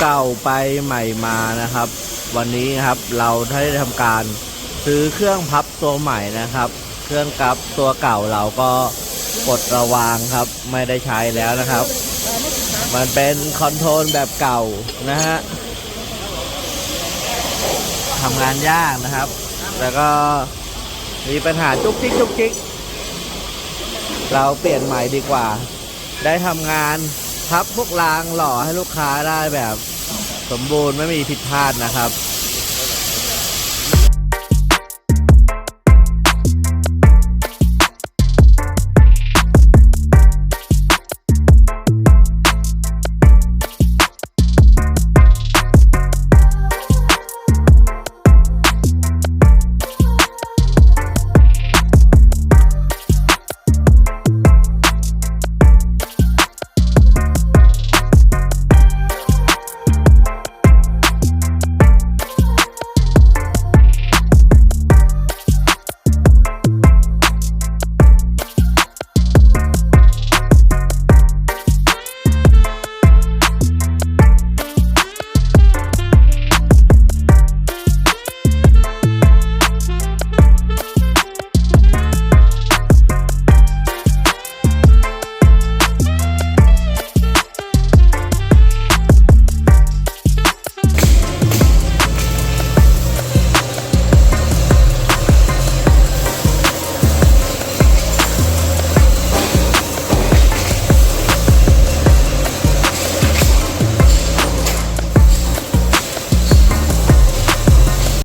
เก่าไปใหม่มานะครับ วันนี้นครับเราได้ทำการซื้อเครื่องพับตัวใหม่นะครับ เครื่องกับตัวเก่าเราก็กดระวางครับ ไม่ได้ใช้แล้วนะครับ มันเป็นคอนโทรลแบบเก่านะฮะทำงานยากนะครับ แล้วก็มีปัญหาจุกจิกจุกจิกเราเปลี่ยนใหม่ดีกว่า ได้ทำงานพับพวกรางหล่อให้ลูกค้าได้แบบ สมบูรณ์ไม่มีผิดพลาดนะครับ